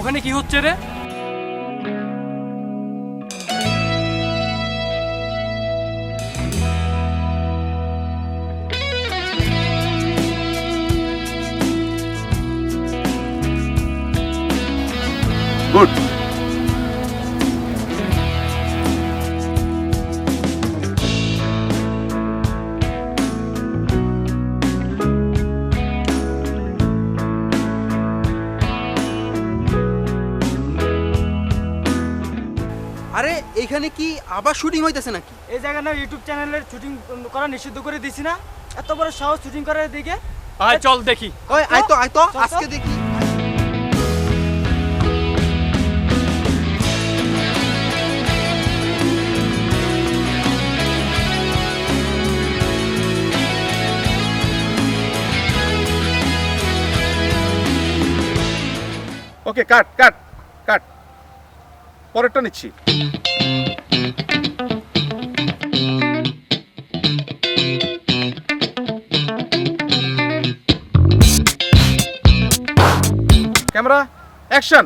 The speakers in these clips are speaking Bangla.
ওখানে কি হচ্ছে রে? গুড। আরে এখানে কি আবার শুটিং হইতেছে নাকি? এই জায়গা না ইউটিউব চ্যানেলের শুটিং করা নিষিদ্ধ করে দিছি না। এত বড় সাহস শুটিং করার দিকে। আয় চল দেখি। ওই আয় তো আয় তো তো। আজকে দেখি। ওকে কাট কাট কাট পরেরটা নিচ্ছি। Camera action!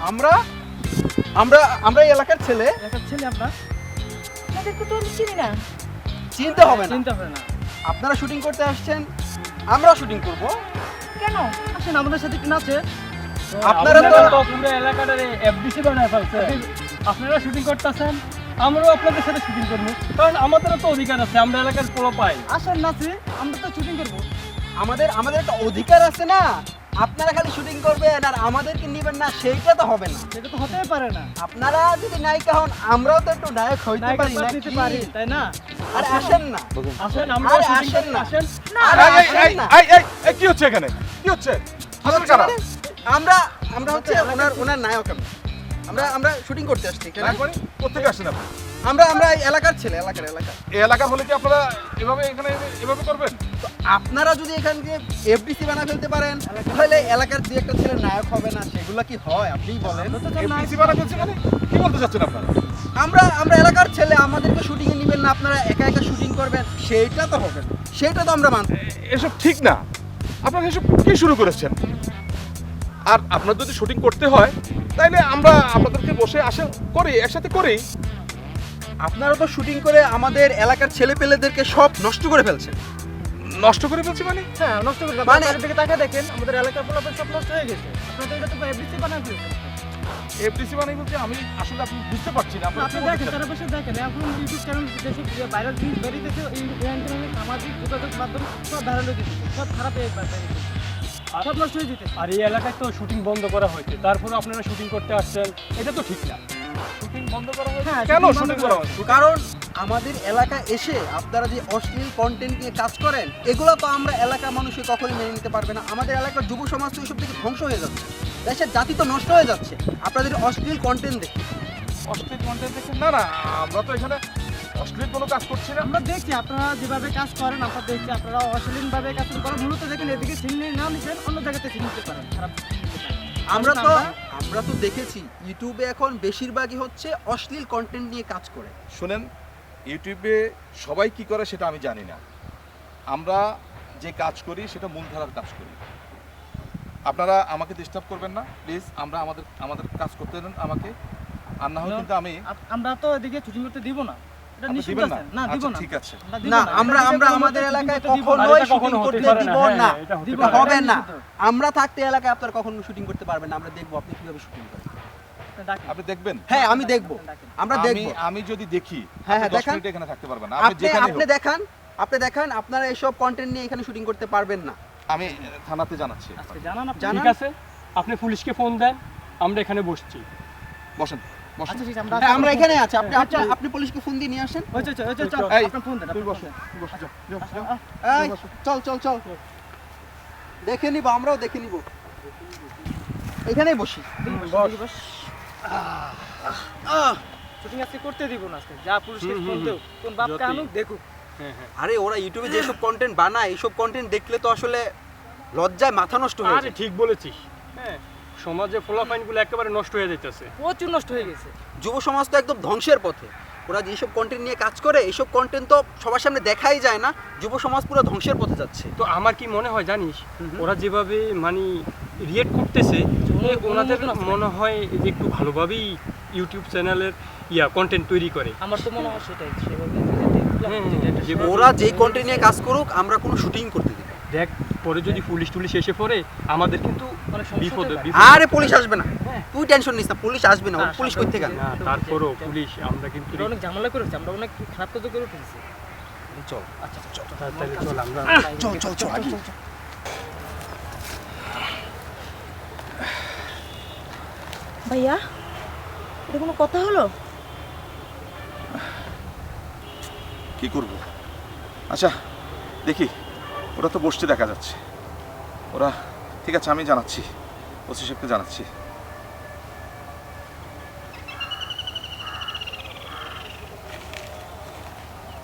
আমরা আমরা আমরা এই এলাকার ছেলে। এলাকার ছেলে আপনার তাদেরকে তো আমি চিনি না। চিনতে হবে না। চিন্তা হবে না। আপনারা শুটিং করতে আসছেন আমরাও শুটিং করব। কেন? আসেন আমাদের সাথে কি নাচে আপনারা তো তো পুরো এলাকাটারে এফডিসি বানায় ফেলছে। আপনারা শুটিং করতেছেন আমরাও আপনাদের সাথে শুটিং করব। কারণ আমাদেরও তো অধিকার আছে আমরা এলাকার পোলো পাই। আসেন নাচে আমরা তো শুটিং করব। আমাদের আমাদের একটা অধিকার আছে না? আপনারা খালি শুটিং করবেন আর আমাদেরকে নিবেন না সেইটা তো হবে না। সেটা তো হতেই পারে না। আপনারা যদি নায়িকা হন আমরাও তো একটু নায়ক হইতে পারি পারি তাই না? আর আসেন না। আসেন আমরা আরে আসেন না। আসেন। আরে এই, এই, আসেন এই, না। এই, এই, এই, কি হচ্ছে এখানে? কি হচ্ছে? হাজার কারা? আমরা আমরা হচ্ছে ওনার ওনার নায়ক আমরা আমরা আমরা শুটিং করতে আসছি এখানে। নায়ক মানে কোথেকে আসছেন আপনি? আমরা আমরা এই এলাকার ছেলে এলাকার এলাকা এই এলাকা হলে কি আপনারা এভাবে এখানে এভাবে করবেন? আপনারা যদি এখানকে এফডিসি বানা ফেলতে পারেন তাহলে এলাকার দুই একটা ছেলে নায়ক হবে না সেগুলো কি হয়? আপনি বলেন। এফডিসি বানা করছে মানে কি বলতে চাচ্ছেন আপনারা? আমরা আমরা এলাকার ছেলে আমাদেরকে শুটিং এ নেবেন না আপনারা একা একা শুটিং করবেন সেইটা তো হবে না। সেইটা তো আমরা মানব এ- এসব ঠিক না। আপনারা এসব কি শুরু করেছেন? আর আপনার যদি শুটিং করতে হয় তাইলে আমরা আপনাদেরকে বসে আসে করি একসাথে করি। আপনারা তো শুটিং করে আমাদের এলাকার ছেলে পেলেদেরকে সব নষ্ট করে ফেলছেন। নষ্ট করে ফেলছি মানে? হ্যাঁ নষ্ট করে মানে- দিকে তাকিয়ে দেখেন আমাদের এলাকার পোলাপেন সব নষ্ট হয়ে গেছে। আপনাদের এটা তো এফডিসি বানায় ফেলছে এফডিসি মানে বলতে আমি আসলে আপনি বুঝতে পারছি না আপনি দেখেন চাচ্ছেন? চারপাশে দেখেন এখন ইউটিউব চ্যানেল যেসব যে ভাইরাল জিনিস বেরিয়েছে এই ইন্টারনেট সামাজিক যোগাযোগ মাধ্যম সব ভাইরাল হয়ে যেতেছে সব খারাপ হয়ে সব নষ্ট হয়ে যেতেছে। আর এই এলাকায় তো শুটিং বন্ধ করা হয়েছে তারপরে আপনারা শুটিং করতে আসছেন এটা তো ঠিক না। শুটিং বন্ধ করা হয়েছে? হ্যাঁ, কেন শুটিং করা হয়েছে। কারণ আমাদের এলাকা এসে আপনারা যে অশ্লীল কন্টেন্ট নিয়ে কাজ করেন এগুলো তো আমরা এলাকা মানুষে কখনোই মেনে নিতে পারবে না। আমাদের এলাকার যুব সমাজ তো এসব থেকে ধ্বংস হয়ে যাচ্ছে। দেশের জাতি তো নষ্ট হয়ে যাচ্ছে। আপনাদের অশ্লীল কন্টেন্ট দেখে। অশ্লীল কন্টেন্ট দেখে? না না আমরা তো এখানে অশ্লীল কোনো কাজ করছি না। আমরা দেখছি আপনারা যেভাবে কাজ করেন আমরা দেখছি আপনারা অশ্লীলভাবে কাজ করেন মূলত দেখেন এদিকে চিহ্ন না নিছেন অন্য জায়গাতে চিনতে পারেন। খারাপ আমরা তো আমরা তো দেখেছি ইউটিউবে এখন বেশিরভাগই হচ্ছে অশ্লীল কন্টেন্ট নিয়ে কাজ করে। শুনেন ইউটিউবে সবাই কি করে সেটা আমি জানি না। আমরা যে কাজ করি সেটা মূলধারার কাজ করি। আপনারা আমাকে ডিস্টার্ব করবেন না প্লিজ আমরা আমাদের আমাদের কাজ করতে দেন আমাকে। আর না No. কিন্তু আমি আমরা তো এদিকে ছুটি করতে দিব না। আচ্ছা, না। ঠিক আছে। আমরা না আমরা আমরা আমাদের এলাকায় না। কখনোই শুটিং করতে দিব হবে আমরা থাকতে এলাকায় আপনারা কখনো শুটিং করতে পারবেন না। আমরা দেখব আপনি কীভাবে শুটিং করেন। আপনি দেখবেন? হ্যাঁ আমি দেখব। আমরা আমি দেখব। আমি যদি দেখি হ্যাঁ, হ্যাঁ, দেখান। এখানে থাকতে পারবেন না। আপনি আপনি যেখানে আপনি দেখান। আপনি দেখান আপনারা এসব কন্টেন্ট নিয়ে এখানে শুটিং করতে পারবেন না। আমি থানাতে জানাচ্ছি। জানান ঠিক আছে? আপনি পুলিশকে ফোন দেন আমরা এখানে বসছি। বসেন আচ্ছা আমরা হ্যাঁ এখানে আছি। আপনি আপনি আচ্ছা। আপনি পুলিশকে ফোন দিয়ে নিয়ে আসেন। আপনি ফোন দেন যাও। এই চল চল চল। দেখে নিব আমরাও দেখে নিব। এখানেই বসি বস। শুটিং আজকে করতে দিব না আজকে। যা পুলিশকে ফোন দেও কোন বাপকে যতই- আনুক দেখুক। হ্যাঁ হ্যাঁ। আরে ওরা ইউটিউবে যেসব কন্টেন্ট বানায় এইসব কন্টেন্ট দেখলে তো আসলে লজ্জায় মাথা নষ্ট হয়ে আরে ঠিক বলেছিস। হ্যাঁ। সমাজে ফলাফাইনগুলো একেবারে নষ্ট হয়ে যাইতেছে। প্রচুর নষ্ট হয়ে গেছে। যুব সমাজ তো একদম ধ্বংসের পথে। ওরা যেসব কন্টেন্ট নিয়ে কাজ করে এইসব কন্টেন্ট তো সবার সামনে দেখাই যায় না যুব সমাজ পুরো ধ্বংসের পথে যাচ্ছে। তো আমার কি মনে হয় জানিস। ওরা যেভাবে মানে রিয়েক্ট করতেছে ওনাদের মনে হয় যে একটু ভালোভাবেই ইউটিউব চ্যানেলের ইয়া কন্টেন্ট তৈরি করে। আমার তো মনে হয় সেটাই সেভাবে হ্যাঁ, একটা যেভাবে- ওরা যেই কন্টেন্ট নিয়ে কাজ করুক আমরা কোনো শুটিং করতে দিব না। দেখ পরে যদি পুলিশ টুলিশ এসে পড়ে আমাদের কিন্তু অনেক বিপদ আরে পুলিশ আসবে না। হ্যাঁ। তুই টেনশন নিস না পুলিশ আসবে না পুলিশ থেকে না তারপরও পুলিশ আমরা কিন্তু অনেক ঝামেলা করেছি আমরা অনেক খারাপ কাজ করে ফেলছি। চল আচ্ছা চল। তাহলে চল আমরা চল চল চল আগে। ভাইয়া এটা কোনো কথা হলো? কি করব? আচ্ছা দেখি। ওরা তো বসতে দেখা যাচ্ছে। ওরা, ঠিক আছে, আমি জানাচ্ছি। ওসি সাহেবকে জানাচ্ছি।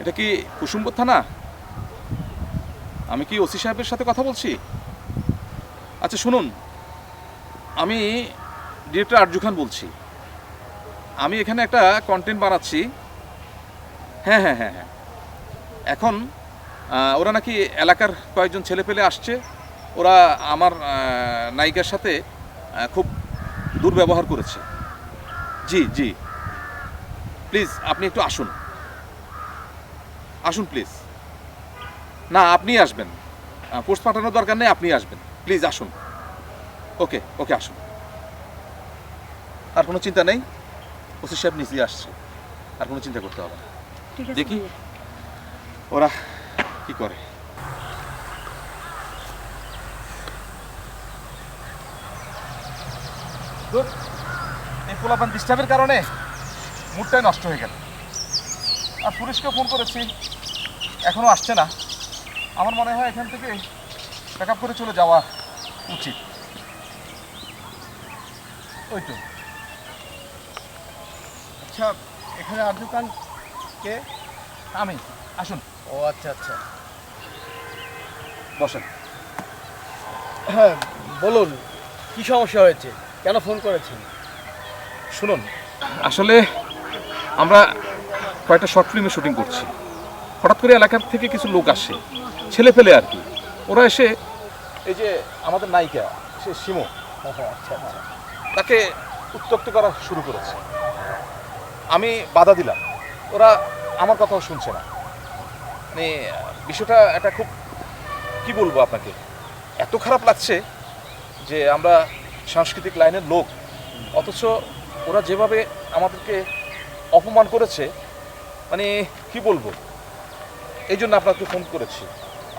এটা কি কুসুমপুর থানা? আমি কি ওসি সাহেবের সাথে কথা বলছি? আচ্ছা শুনুন। আমি ডিরেক্টর আরজু খান বলছি। আমি এখানে একটা কন্টেন্ট বানাচ্ছি। হ্যাঁ হ্যাঁ হ্যাঁ হ্যাঁ। এখন ওরা নাকি এলাকার কয়েকজন ছেলে পেলে আসছে। ওরা আমার নায়িকার সাথে খুব দুর্ব্যবহার করেছে। জি জি। প্লিজ আপনি একটু আসুন। আসুন প্লিজ। না আপনি আসবেন। পোস্ট পাঠানোর দরকার নেই আপনি আসবেন। প্লিজ আসুন। ওকে ওকে আসুন। আর কোনো চিন্তা নেই? ওসি সাহেব নিজেই আসছে। আর কোনো চিন্তা করতে হবে না। দেখি। ওরা কি করে? এই পোলাপান ডিস্টার্বের কারণে মুডটাই নষ্ট হয়ে গেল। আর পুলিশকে ফোন করেছি এখনও আসছে না। আমার মনে হয় এখান থেকে প্যাক আপ করে চলে যাওয়া উচিত। ওই তো। আচ্ছা এখানে আর দোকান কে আমি আসুন। ও আচ্ছা আচ্ছা। বসেন। হ্যাঁ বলুন কি সমস্যা হয়েছে? কেন ফোন করেছেন? শুনুন আসলে আমরা কয়েকটা শর্ট ফিল্মের শুটিং করছি। হঠাৎ করে এলাকার থেকে কিছু লোক আসে ছেলে ফেলে আর কি। ওরা এসে এই যে আমাদের নায়িকা সে সিমো আচ্ছা আচ্ছা। তাকে উত্তক্ত করা শুরু করেছে। আমি বাধা দিলাম। ওরা আমার কথাও শুনছে না। মানে বিষয়টা একটা খুব, কি বলব আপনাকে? এত খারাপ লাগছে যে আমরা সাংস্কৃতিক লাইনের লোক, অথচ ওরা যেভাবে আমাদেরকে অপমান করেছে মানে কি বলব? এই জন্য আপনাকে ফোন করেছি।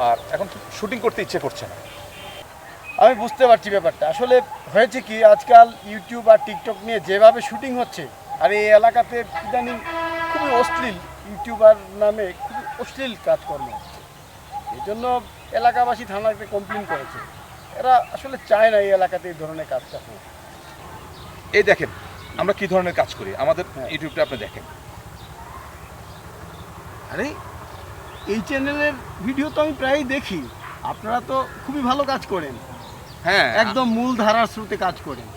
আর এখন শুটিং করতে ইচ্ছে করছে না। আমি বুঝতে পারছি ব্যাপারটা। আসলে হয়েছে কি, আজকাল ইউটিউব আর টিকটক নিয়ে যেভাবে শুটিং হচ্ছে, আর এই এলাকাতে ইদানিং খুবই অশ্লীল ইউটিউবার নামে খুবই অশ্লীল কাজকর্ম। হচ্ছে এই জন্য এলাকাবাসী থানাতে কমপ্লেন করেছে। এরা আসলে চায় না এই এলাকাতে এই ধরনের কাজটা হোক। এই দেখেন আমরা কি ধরনের কাজ করি? আমাদের হ্যাঁ। ইউটিউবটা আপনি দেখেন। আরে এই চ্যানেলের ভিডিও তো আমি প্রায়ই দেখি। আপনারা তো খুবই ভালো কাজ করেন। হ্যাঁ। একদম মূল ধারার স্রোতে কাজ করেন।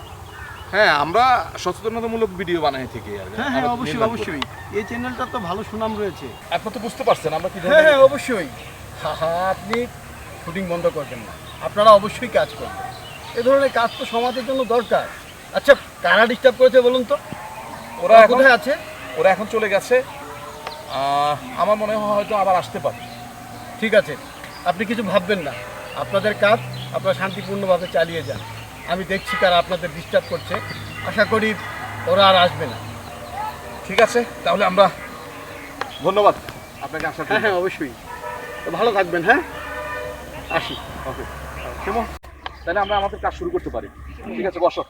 হ্যাঁ আমরা সচেতনতামূলক ভিডিও বানাই থেকে আর। হ্যাঁ হ্যাঁ অবশ্যই অবশ্যই। এই চ্যানেলটা তো ভালো সুনাম রয়েছে। আপনি তো বুঝতে পারছেন আমরা কি হ্যাঁ হ্যাঁ অবশ্যই। আপনি শুটিং বন্ধ করবেন না। আপনারা অবশ্যই কাজ করবেন। এ ধরনের কাজ তো সমাজের জন্য দরকার। আচ্ছা কারা ডিস্টার্ব করেছে বলুন তো? ওরা কোথায় আছে? ওরা এখন চলে গেছে। আমার মনে হয় হয়তো আবার আসতে পারে। ঠিক আছে আপনি কিছু ভাববেন না। আপনাদের কাজ আপনারা শান্তিপূর্ণভাবে চালিয়ে যান। আমি দেখছি তারা আপনাদের ডিস্টার্ব করছে। আশা করি ওরা আর আসবে না। ঠিক আছে? তাহলে আমরা ধন্যবাদ আপনাকে আসা হ্যাঁ হ্যাঁ অবশ্যই। তো ভালো থাকবেন হ্যাঁ? আসি ওকে। কেমন তাহলে আমরা আমাদের কাজ শুরু করতে পারি। ঠিক আছে বসো।